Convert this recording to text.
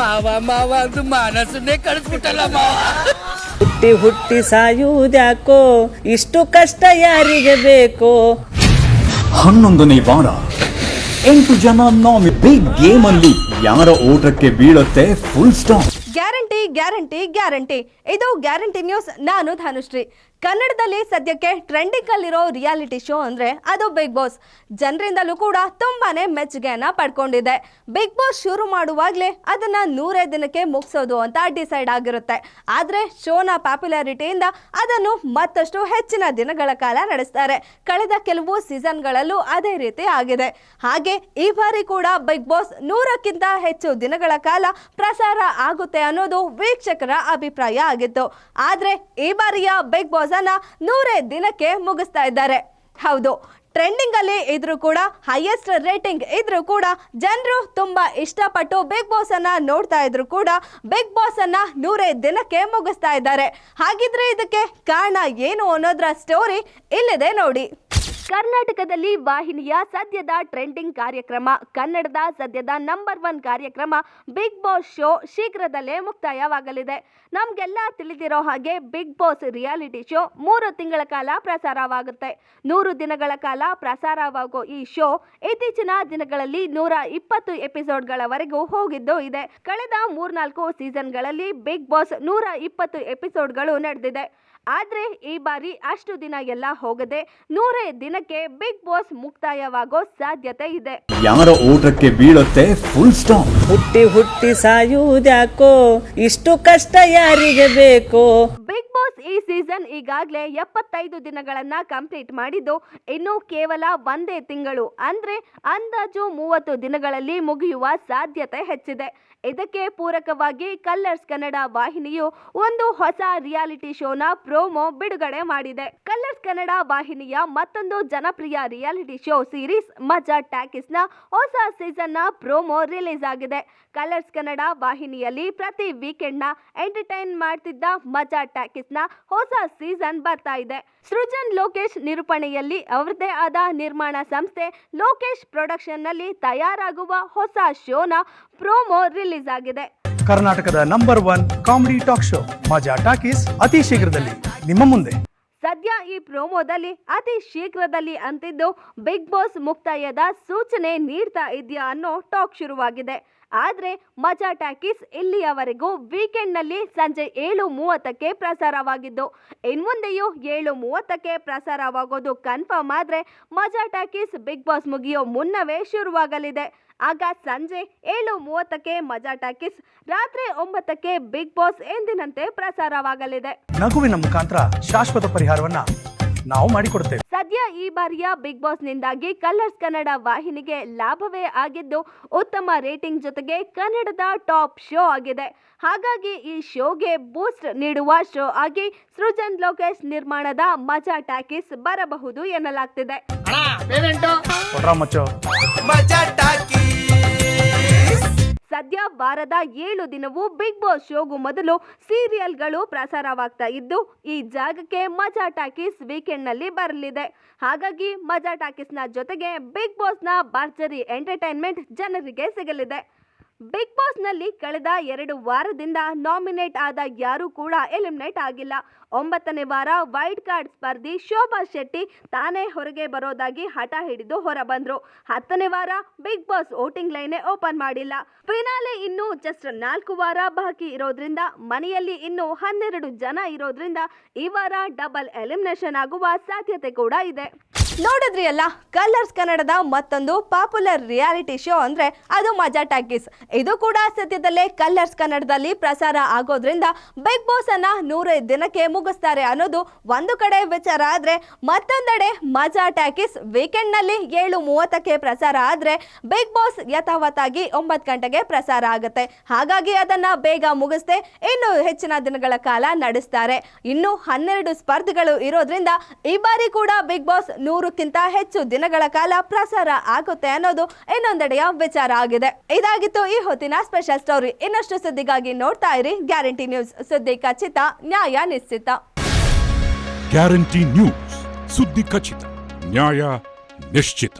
ಮಾವ ಮಾವ ಅದು ಮಾನಸನ್ನೇ ಕಳಿಸ್ಬಿಟ್ಟಲ್ಲ ಮಾವ. ಹುಟ್ಟಿ ಹುಟ್ಟಿ ಸಾಯುವುದ್ಯಾಕೋ? ಇಷ್ಟು ಕಷ್ಟ ಯಾರಿಗೆ ಬೇಕೋ? ಹನ್ನೊಂದನೇ ವಾರ. ಎಂಟು ಜನ ನಾಮಿ ಬಿಗ್ ಗೇಮ್ ಅಲ್ಲಿ ಯಾರ ಓಟಕ್ಕೆ ಬೀಳುತ್ತೆ? Full stop guarantee guarantee guarantee. ಇದು ಗ್ಯಾರಂಟಿ ನ್ಯೂಸ್. ನಾನು ಧನುಶ್ರೀ. ಕನ್ನಡದಲ್ಲಿ ಸದ್ಯಕ್ಕೆ ಟ್ರೆಂಡಿಂಗ್ ಅಲ್ಲಿರೋ ರಿಯಾಲಿಟಿ ಶೋ ಅಂದ್ರೆ ಅದು ಬಿಗ್ ಬಾಸ್. ಜನರಿಂದಲೂ ಕೂಡ ತುಂಬಾನೇ ಮೆಚ್ಚುಗೆಯನ್ನ ಪಡ್ಕೊಂಡಿದೆ. ಬಿಗ್ ಬಾಸ್ ಶುರು ಮಾಡುವಾಗಲೇ ಅದನ್ನ ನೂರೇ ದಿನಕ್ಕೆ ಮುಗಿಸೋದು ಅಂತ ಡಿಸೈಡ್ ಆಗಿರುತ್ತೆ. ಆದ್ರೆ ಶೋನ ಪಾಪ್ಯುಲಾರಿಟಿಯಿಂದ ಅದನ್ನು ಮತ್ತಷ್ಟು ಹೆಚ್ಚಿನ ದಿನಗಳ ಕಾಲ ನಡೆಸ್ತಾರೆ. ಕಳೆದ ಕೆಲವು ಸೀಸನ್ಗಳಲ್ಲೂ ಅದೇ ರೀತಿ ಆಗಿದೆ. ಹಾಗೆ ಈ ಬಾರಿ ಕೂಡ ಬಿಗ್ ಬಾಸ್ ನೂರಕ್ಕಿಂತ ಹೆಚ್ಚು ದಿನಗಳ ಕಾಲ ಪ್ರಸಾರ ಆಗುತ್ತೆ ಅನ್ನೋದು ವೀಕ್ಷಕರ ಅಭಿಪ್ರಾಯ ಆಗಿತ್ತು. ಆದರೆ ಈ ಬಾರಿಯ ಬಿಗ್ ಬಾಸ್ ಅನ್ನ ನೂರೇ ದಿನಕ್ಕೆ ಮುಗಿಸ್ತಾ ಇದ್ದಾರೆ. ಹೌದು ಟ್ರೆಂಡಿಂಗ್ ಅಲ್ಲಿ ಇದ್ರೂ ಕೂಡ ಹೈಯೆಸ್ಟ್ ರೇಟಿಂಗ್ ಇದ್ರೂ ಕೂಡ, ಜನರು ತುಂಬಾ ಇಷ್ಟಪಟ್ಟು ಬಿಗ್ ಬಾಸ್ ಅನ್ನ ನೋಡ್ತಾ ಇದ್ರು ಕೂಡ ಬಿಗ್ ಬಾಸ್ ಅನ್ನ ನೂರೇ ದಿನಕ್ಕೆ ಮುಗಿಸ್ತಾ ಇದ್ದಾರೆ. ಹಾಗಿದ್ರೆ ಇದಕ್ಕೆ ಕಾರಣ ಏನು ಅನ್ನೋದ್ರ ಸ್ಟೋರಿ ಇಲ್ಲಿದೆ ನೋಡಿ. ಕರ್ನಾಟಕದಲ್ಲಿ ವಾಹಿನಿಯ ಸದ್ಯದ ಟ್ರೆಂಡಿಂಗ್ ಕಾರ್ಯಕ್ರಮ, ಕನ್ನಡದ ಸದ್ಯದ ನಂಬರ್ ಒನ್ ಕಾರ್ಯಕ್ರಮ ಬಿಗ್ ಬಾಸ್ ಶೋ ಶೀಘ್ರದಲ್ಲೇ ಮುಕ್ತಾಯವಾಗಲಿದೆ. ನಮಗೆಲ್ಲ ತಿಳಿದಿರೋ ಹಾಗೆ ಬಿಗ್ ಬಾಸ್ ರಿಯಾಲಿಟಿ ಶೋ ಮೂರು ತಿಂಗಳ ಕಾಲ ಪ್ರಸಾರವಾಗುತ್ತೆ. ನೂರು ದಿನಗಳ ಕಾಲ ಪ್ರಸಾರವಾಗೋ ಈ ಶೋ ಇತ್ತೀಚಿನ ದಿನಗಳಲ್ಲಿ ನೂರ ಇಪ್ಪತ್ತು ಎಪಿಸೋಡ್ಗಳವರೆಗೂ ಹೋಗಿದ್ದು ಇದೆ. ಕಳೆದ ಮೂರ್ನಾಲ್ಕು ಸೀಸನ್ಗಳಲ್ಲಿ ಬಿಗ್ ಬಾಸ್ ನೂರ ಇಪ್ಪತ್ತು ಎಪಿಸೋಡ್ಗಳು ನಡೆದಿದೆ. ಆದರೆ ಈ ಬಾರಿ ಅಷ್ಟು ದಿನ ಎಲ್ಲ ಹೋಗದೆ ನೂರೇ ದಿನಕ್ಕೆ ಬಿಗ್ ಬಾಸ್ ಮುಕ್ತಾಯವಾಗೋ ಸಾಧ್ಯತೆ ಇದೆ. ಯಾರ ಊಟಕ್ಕೆ ಬೀಳುತ್ತೆ ಫುಲ್ ಸ್ಟಾಪ್ ಹುಟ್ಟಿ ಹುಟ್ಟಿ ಸಾಯುವುದ್ಯಾಕೋ? ಇಷ್ಟು ಕಷ್ಟ ಯಾರಿಗೆ ಬೇಕೋ? ಬಿಗ್ ಬಾಸ್ ಈ ಸೀಸನ್ ಈಗಾಗಲೇ ಎಪ್ಪತ್ತೈದು ದಿನಗಳನ್ನ ಕಂಪ್ಲೀಟ್ ಮಾಡಿದ್ದು. ಇನ್ನು ಕೇವಲ ಒಂದೇ ತಿಂಗಳು. ಅಂದ್ರೆ ಅಂದಾಜು ಮೂವತ್ತು ದಿನಗಳಲ್ಲಿ ಮುಗಿಯುವ ಸಾಧ್ಯತೆ ಹೆಚ್ಚಿದೆ. ಇದಕ್ಕೆ ಪೂರಕವಾಗಿ ಕಲ್ಲರ್ಸ್ ಕನ್ನಡ ವಾಹಿನಿಯು ಒಂದು ಹೊಸ ರಿಯಾಲಿಟಿ ಶೋನ ಪ್ರೋಮೋ ಬಿಡುಗಡೆ ಮಾಡಿದೆ. ಕಲ್ಲರ್ಸ್ ಕನ್ನಡ ವಾಹಿನಿಯ ಮತ್ತೊಂದು ಜನಪ್ರಿಯ ರಿಯಾಲಿಟಿ ಶೋ ಸೀರೀಸ್ ಮಜಾ ಟ್ಯಾಕಿಸ್ನ ಹೊಸ ಸೀಸನ್ನ ಪ್ರೋಮೋ ರಿಲೀಸ್ ಆಗಿದೆ. ಕಲರ್ಸ್ ಕನ್ನಡ ವಾಹಿನಿಯಲ್ಲಿ ಪ್ರತಿ ವೀಕೆಂಡ್ನ ಎಂಟರ್ಟೈನ್ ಮಾಡ್ತಿದ್ದ ಮಜಾ ಟ್ಯಾಕಿಸ್ನ ಹೊಸ ಸೀಸನ್ ಬರ್ತಾ ಇದೆ. ಸೃಜನ್ ಲೋಕೇಶ್ ನಿರೂಪಣೆಯಲ್ಲಿ ಅವರದೇ ಆದ ನಿರ್ಮಾಣ ಸಂಸ್ಥೆ ಲೋಕೇಶ್ ಪ್ರೊಡಕ್ಷನ್ನಲ್ಲಿ ತಯಾರಾಗುವ ಹೊಸ ಶೋನ ಪ್ರೋಮೋ ರಿಲೀಸ್ ಆಗಿದೆ. ಕರ್ನಾಟಕದ number one comedy talk show Majaa Talkies ಅತಿ ಶೀಘ್ರದಲ್ಲಿ ನಿಮ್ಮ ಮುಂದೆ. ಸದ್ಯ ಈ ಪ್ರೋಮೋದಲ್ಲಿ ಅತಿ ಶೀಘ್ರದಲ್ಲಿ ಅಂತಿದ್ದು ಬಿಗ್ ಬಾಸ್ ಮುಕ್ತಾಯದ ಸೂಚನೆ ನೀಡ್ತಾ ಇದೆಯಾ ಅನ್ನೋ ಟಾಕ್ ಶುರುವಾಗಿದೆ. ಆದ್ರೆ ಮಜಾ ಟ್ಯಾಕೀಸ್ ಇಲ್ಲಿಯವರೆಗೂ ವೀಕೆಂಡ್ನಲ್ಲಿ ಸಂಜೆ ಏಳು ಮೂವತ್ತಕ್ಕೆ ಪ್ರಸಾರವಾಗಿದ್ದು ಇನ್ಮುಂದೆಯೂ ಏಳು ಮೂವತ್ತಕ್ಕೆ ಪ್ರಸಾರವಾಗೋದು ಕನ್ಫರ್ಮ್ ಆದರೆ ಮಜಾ ಟ್ಯಾಕೀಸ್ ಬಿಗ್ ಬಾಸ್ ಮುಗಿಯೋ ಮುನ್ನವೇ ಶುರುವಾಗಲಿದೆ. ಆಗ ಸಂಜೆ ಏಳು ಮೂವತ್ತಕ್ಕೆ ಮಜಾ ಟಾಕೀಸ್ ರಾತ್ರಿ ಒಂಬತ್ತಕ್ಕೆ ಬಿಗ್ ಬಾಸ್ ಎಂದಿನಂತೆ ಪ್ರಸಾರವಾಗಲಿದೆ. ನಗುವಿನ ಮುಖಾಂತರ ಶಾಶ್ವತ ಪರಿಹಾರವನ್ನ ನಾವು ಮಾಡಿಕೊಡ್ತೇವೆ ಸದ್ಯ ಈ ಬಾರಿಯ ಬಿಗ್ ಬಾಸ್ ನಿಂದಾಗಿ ಕಲರ್ಸ್ ಕನ್ನಡ ವಾಹಿನಿಗೆ ಲಾಭವೇ ಆಗಿದ್ದು ಉತ್ತಮ ರೇಟಿಂಗ್ ಜೊತೆಗೆ ಕನ್ನಡದ ಟಾಪ್ ಶೋ ಆಗಿದೆ. ಹಾಗಾಗಿ ಈ ಶೋಗೆ ಬೂಸ್ಟ್ ನೀಡುವ ಶೋ ಆಗಿ ಸೃಜನ್ ಲೋಕೇಶ್ ನಿರ್ಮಾಣದ ಮಜಾ ಟಾಕೀಸ್ ಬರಬಹುದು ಎನ್ನಲಾಗ್ತಿದೆ. ಸದ್ಯ ವಾರದ ಏಳು ದಿನವೂ ಬಿಗ್ ಬಾಸ್ ಶೋಗೂ ಮೊದಲು ಸೀರಿಯಲ್ಗಳು ಪ್ರಸಾರವಾಗ್ತಾ ಇದ್ದು, ಈ ಜಾಗಕ್ಕೆ ಮಜಾ ಟಾಕೀಸ್ ವೀಕೆಂಡ್ನಲ್ಲಿ ಬರಲಿದೆ. ಹಾಗಾಗಿ ಮಜಾ ಟಾಕೀಸ್ನ ಜೊತೆಗೆ ಬಿಗ್ ಬಾಸ್ನ ಭರ್ಜರಿ ಎಂಟರ್ಟೈನ್ಮೆಂಟ್ ಜನರಿಗೆ ಸಿಗಲಿದೆ. ಬಿಗ್ ಬಾಸ್ನಲ್ಲಿ ಕಳೆದ ಎರಡು ವಾರದಿಂದ ನಾಮಿನೇಟ್ ಆದ ಯಾರೂ ಕೂಡ ಎಲಿಮಿನೇಟ್ ಆಗಿಲ್ಲ. ಒಂಬತ್ತನೇ ವಾರ ವೈಲ್ಡ್ ಕಾರ್ಡ್ ಸ್ಪರ್ಧಿ ಶೋಭಾ ಶೆಟ್ಟಿ ತಾನೇ ಹೊರಗೆ ಬರೋದಾಗಿ ಹಠ ಹಿಡಿದು ಹೊರಬಂದ್ರು. ಹತ್ತನೇ ವಾರ ಬಿಗ್ ಬಾಸ್ ವೋಟಿಂಗ್ ಲೈನೇ ಓಪನ್ ಮಾಡಿಲ್ಲ. ಫಿನಾಲೆ ಇನ್ನು ಜಸ್ಟ್ ನಾಲ್ಕು ವಾರ ಬಾಕಿ ಇರೋದ್ರಿಂದ, ಮನೆಯಲ್ಲಿ ಇನ್ನು ಹನ್ನೆರಡು ಜನ ಇರೋದ್ರಿಂದ ಈ ವಾರ ಡಬಲ್ ಎಲಿಮಿನೇಷನ್ ಆಗುವ ಸಾಧ್ಯತೆ ಕೂಡ ಇದೆ. ನೋಡಿದ್ರಿ ಅಲ್ಲ? ಕಲರ್ಸ್ ಕನ್ನಡದ ಮತ್ತೊಂದು ಪಾಪ್ಯುಲರ್ ರಿಯಾಲಿಟಿ ಶೋ ಅಂದ್ರೆ ಅದು ಮಜಾ ಟಾಕೀಸ್. ಇದು ಕೂಡ ಸದ್ಯದಲ್ಲೇ ಕಲರ್ಸ್ ಕನ್ನಡದಲ್ಲಿ ಪ್ರಸಾರ ಆಗೋದ್ರಿಂದ ಬಿಗ್ ಬಾಸ್ ಅನ್ನ ನೂರೈದು ದಿನಕ್ಕೆ ಮುಗಿಸ್ತಾರೆ ಅನ್ನೋದು ಒಂದು ಕಡೆ ವಿಚಾರ ಆದ್ರೆ ಮತ್ತೊಂದೆಡೆ ಮಜಾ ಟಾಕೀಸ್ ವೀಕೆಂಡ್ನಲ್ಲಿ ಏಳು ಮೂವತ್ತಕ್ಕೆ ಪ್ರಸಾರ ಆದ್ರೆ ಬಿಗ್ ಬಾಸ್ ಯಥಾವತ್ತಾಗಿ ಒಂಬತ್ತು ಗಂಟೆಗೆ ಪ್ರಸಾರ ಆಗುತ್ತೆ. ಹಾಗಾಗಿ ಅದನ್ನ ಬೇಗ ಮುಗಿಸ್ದೆ ಇನ್ನು ಹೆಚ್ಚಿನ ದಿನಗಳ ಕಾಲ ನಡೆಸ್ತಾರೆ. ಇನ್ನು ಹನ್ನೆರಡು ಸ್ಪರ್ಧೆಗಳು ಇರೋದ್ರಿಂದ ಈ ಬಾರಿ ಕೂಡ ಬಿಗ್ ಬಾಸ್ ನೂರಕ್ಕಿಂತ ಹೆಚ್ಚು ದಿನಗಳ ಕಾಲ ಪ್ರಸಾರ ಆಗುತ್ತೆ ಅನ್ನೋದು ಇನ್ನೊಂದೆಡೆಯ ವಿಚಾರ ಆಗಿದೆ. ಇದಾಗಿತ್ತು ಈ ಹೊತ್ತಿನ ಸ್ಪೆಷಲ್ ಸ್ಟೋರಿ ಇನ್ನಷ್ಟು ಸುದ್ದಿಗಾಗಿ ನೋಡ್ತಾ ಇರಿ. Guarantee news. ಸುದ್ದಿ ಖಚಿತ, ನ್ಯಾಯ ನಿಶ್ಚಿತ. Guarantee news. ಸುದ್ದಿ ಖಚಿತ, ನ್ಯಾಯ ನಿಶ್ಚಿತ.